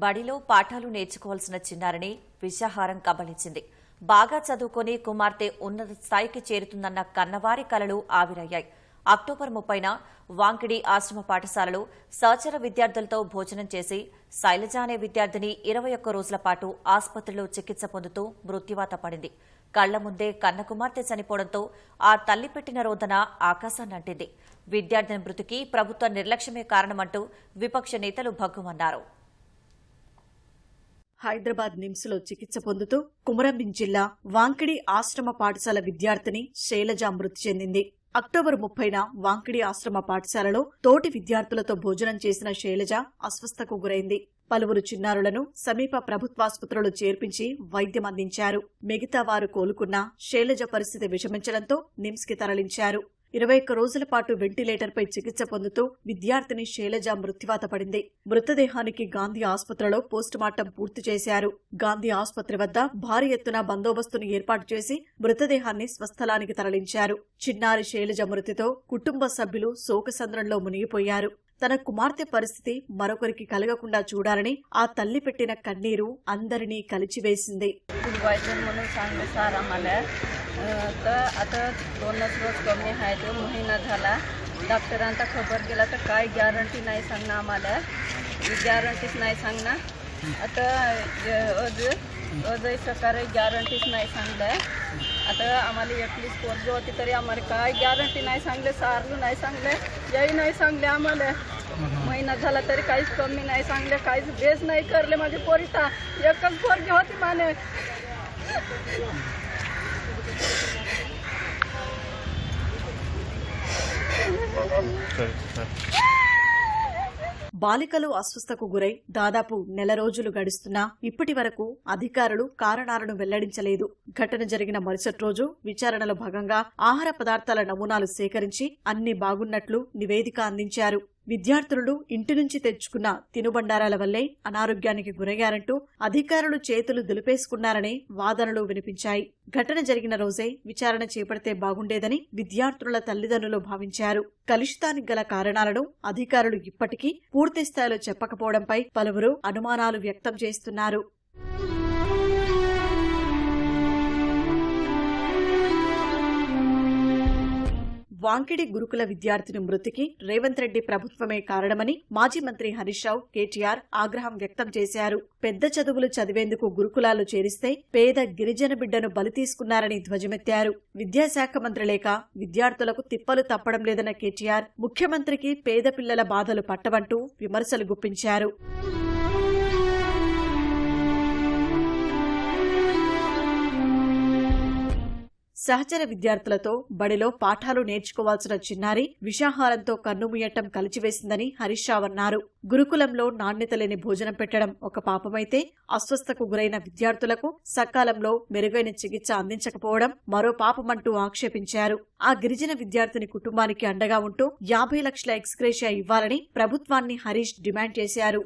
బడిలో పాఠాలు నేర్చుకోవాల్సిన చిన్నారిని విషాహారం కబలించింది. బాగా చదువుకొని కుమార్తె ఉన్నత స్థాయికి చేరుతుందన్న కన్నవారి కలలు ఆవిరయ్యాయి. అక్టోబర్ ముప్పైన వాంకిడి ఆశ్రమ పాఠశాలలో సహచర విద్యార్థులతో భోజనం చేసి శైలజ అనే విద్యార్థిని ఇరవై ఒక్క రోజుల పాటు ఆసుపత్రిలో చికిత్స పొందుతూ మృత్యువాత పడింది. కళ్ళ ముందే కన్న కుమార్తె చనిపోవడంతో ఆ తల్లి పెట్టిన రోదన ఆకాశాన్నంటింది విద్యార్థిని మృతికి ప్రభుత్వ నిర్లక్ష్యమే కారణమంటూ విపక్ష నేతలు భగ్గుమన్నారు. హైదరాబాద్ నిమ్స్లో చికిత్స పొందుతూ కుమరంభీం జిల్లా వాంకిడి ఆశ్రమ పాఠశాల విద్యార్థిని శైలజ మృతి చెందింది. అక్టోబర్ ముప్పైన వాంకిడి ఆశ్రమ పాఠశాలలో తోటి విద్యార్థులతో భోజనం చేసిన శైలజ అస్వస్థకు గురైంది. పలువురు చిన్నారులను సమీప ప్రభుత్వాసుపత్రులు చేర్పించి వైద్యం అందించారు. మిగతా వారు కోలుకున్నా శైలజ పరిస్థితి విషమించడంతో నిమ్స్కి తరలించారు. ఇరవై ఒక్క రోజుల పాటు వెంటిలేటర్పై చికిత్స పొందుతూ విద్యార్థిని శైలజ మృత్యువాత పడింది. మృతదేహానికి గాంధీ ఆసుపత్రిలో పోస్టుమార్టం పూర్తి చేశారు. గాంధీ ఆసుపత్రి వద్ద భారీ ఎత్తున బందోబస్తును ఏర్పాటు చేసి మృతదేహాన్ని స్వస్థలానికి తరలించారు. చిన్నారి శైలజ మృతితో కుటుంబ సభ్యులు శోకసంద్రంలో మునిగిపోయారు. తన కుమార్తె పరిస్థితి మరొకరికి కలగకుండా చూడాలని ఆ తల్లి పెట్టిన కన్నీరు అందరినీ కలిచివేసింది. सुरुवातीला म्हणून सांगले सर आम्हाला. तर आता दोनच रोज कमी आहे तो महिना झाला. डॉक्टरांचा खबर गेला तर काय गॅरंटी नाही सांगणार आम्हाला. गॅरंटीच नाही सांगणार. आता अज अजय सकाळी गॅरंटीच नाही सांगलं आता आम्हाला एकलीच पोरगी होती तरी आम्हाला काय गॅरंटी नाही सांगले सारलू नाही सांगले याही नाही सांगले आम्हाला. महिना झाला तरी काहीच कमी नाही सांगले काहीच बेस नाही करले माझी पोरीचा एकच पोरगी होती माने. బాలికలు అస్వస్థకు గురై దాదాపు నెల రోజులు గడుస్తున్నా ఇప్పటి వరకు అధికారులు కారణాలను వెల్లడించలేదు. ఘటన జరిగిన మరుసటి రోజు విచారణలో భాగంగా ఆహార పదార్థాల నమూనాలు సేకరించి అన్ని బాగున్నట్లు నివేదిక అందించారు. విద్యార్థులు ఇంటి నుంచి తెచ్చుకున్న తినుబండారాల వల్లే అనారోగ్యానికి గురయ్యారంటూ అధికారులు చేతులు దులిపేసుకున్నారనే వాదనలు వినిపించాయి. ఘటన జరిగిన రోజే విచారణ చేపడితే బాగుండేదని విద్యార్థుల తల్లిదండ్రులు భావించారు. కలుషితానికి గల కారణాలను అధికారులు ఇప్పటికీ పూర్తి స్థాయిలో చెప్పకపోవడంపై పలువురు అనుమానాలు వ్యక్తం చేస్తున్నారు. వాంకిడి గురుకుల విద్యార్థిని మృతికి రేవంత్ రెడ్డి ప్రభుత్వమే కారణమని మాజీ మంత్రి హరీష్ రావు కేటీఆర్ ఆగ్రహం వ్యక్తం చేశారు. పెద్ద చదువులు చదివేందుకు గురుకులాలు చేరిస్తే పేద గిరిజన బిడ్డను బలి తీసుకున్నారని ధ్వజమెత్తారు. విద్యాశాఖ మంత్రి లేక విద్యార్థులకు తిప్పలు తప్పడం లేదన్న కేటీఆర్ ముఖ్యమంత్రికి పేద పిల్లల బాధలు పట్టవంటూ విమర్శలు గుప్పించారు. సహచర విద్యార్థులతో బడిలో పాఠాలు నేర్చుకోవాల్సిన చిన్నారి విషాహారంతో కన్నుముయ్యటం కలిచివేసిందని హరీష్ రావు అన్నారు. గురుకులంలో నాణ్యత లేని భోజనం పెట్టడం ఒక పాపమైతే అస్వస్థకు గురైన విద్యార్థులకు సకాలంలో మెరుగైన చికిత్స అందించకపోవడం మరో పాపమంటూ ఆక్షేపించారు. ఆ గిరిజన విద్యార్థిని కుటుంబానికి అండగా ఉంటూ యాభై లక్షల ఎక్స్గ్రేషియా ఇవ్వాలని ప్రభుత్వాన్ని హరీష్ డిమాండ్ చేశారు.